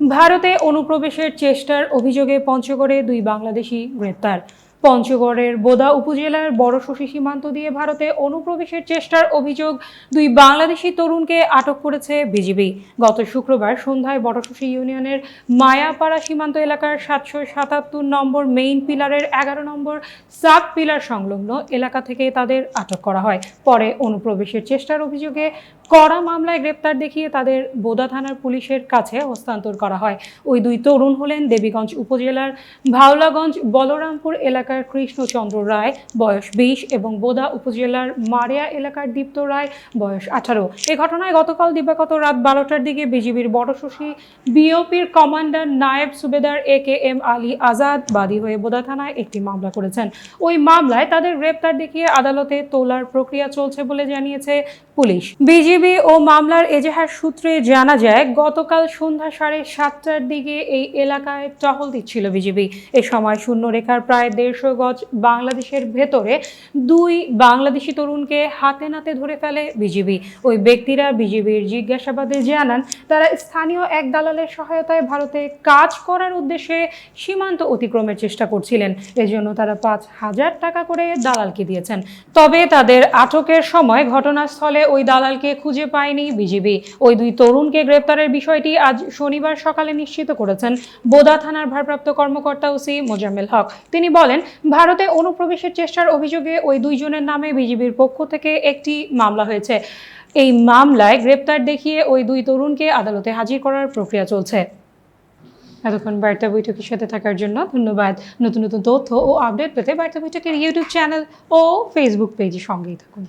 ভারতে অনুপ্রবেশের চেষ্টার অভিযোগে পঞ্চগড়ে দুই বাংলাদেশি গ্রেপ্তার। পঞ্চগড়ের বোদা উপজেলার বড়শশী সীমান্ত দিয়ে ভারতে অনুপ্রবেশের চেষ্টার অভিযোগ দুই বাংলাদেশি তরুণকে আটক করেছে বিজিবি। গত শুক্রবার সন্ধ্যায় বড়শশী ইউনিয়নের মায়াপাড়া সীমান্ত এলাকার সাতশো সাতাত্তর নম্বর মেইন পিলারের এগারো নম্বর সাব পিলার সংলগ্ন এলাকা থেকে তাদের আটক করা হয়। পরে অনুপ্রবেশের চেষ্টার অভিযোগে কড়া মামলায় গ্রেপ্তার দেখিয়ে তাদের বোদা থানার পুলিশের কাছে হস্তান্তর করা হয়। ওই দুই তরুণ হলেন দেবীগঞ্জ উপজেলার ভাওলাগঞ্জ বলরামপুর এলাকার কৃষ্ণচন্দ্র রায়, বয়স বিশ, এবং বোদা উপজেলার মারিয়া এলাকার দীপ্ত রায়, বয়স আঠারো। এ ঘটনায় গতকাল দিবাগত রাত বারোটার দিকে বিজিবির বড়শশী বিওপির কমান্ডার নায়েব সুবেদার A K M Ali Azad বাদী হয়ে বোদা থানায় একটি মামলা করেছেন। ওই মামলায় তাদের গ্রেপ্তার দেখিয়ে আদালতে তোলার প্রক্রিয়া চলছে বলে জানিয়েছে পুলিশ। বিজিবি ও মামলার এজাহার সূত্রে জানা যায়, গতকাল সন্ধ্যা সাড়ে সাতটার দিকে এই এলাকায় টহল দিচ্ছিল বিজিবি। এ সময় শূন্য রেখার প্রায় দেড়শো গজ বাংলাদেশের ভেতরে দুই বাংলাদেশি তরুণকে হাতে নাতে ধরে ফেলে বিজিবি। ওই ব্যক্তিরা বিজিবির জিজ্ঞাসাবাদে জানান, তারা স্থানীয় এক দালালের সহায়তায় ভারতে কাজ করার উদ্দেশ্যে সীমান্ত অতিক্রমের চেষ্টা করছিলেন। এজন্য তারা পাঁচ হাজার টাকা করে দালালকে দিয়েছেন। তবে তাদের আটকের সময় ঘটনাস্থলে ওই দালালকে খুঁজে পায়নি বিজিবি। ওই দুই তরুণকে গ্রেপ্তারের বিষয়টি আজ শনিবার সকালে নিশ্চিত করেছেন বোদা থানার ভারপ্রাপ্ত কর্মকর্তা ওসি মোজাম্মেল হক। তিনি বলেন ভারতে অনুপ্রবেশের চেষ্টার অভিযোগে ওই দুইজনের নামে বিজিবির পক্ষ থেকে একটি মামলা হয়েছে। এই মামলায় গ্রেপ্তার দেখিয়ে ওই দুই তরুণকে আদালতে হাজির করার প্রক্রিয়া চলছে। এতক্ষণ বার্তা বৈঠকের সাথে থাকার জন্য ধন্যবাদ। নতুন নতুন তথ্য ও আপডেট পেতে বার্তা বৈঠকের ইউটিউব চ্যানেল ও ফেসবুক পেজে সঙ্গেই থাকুন।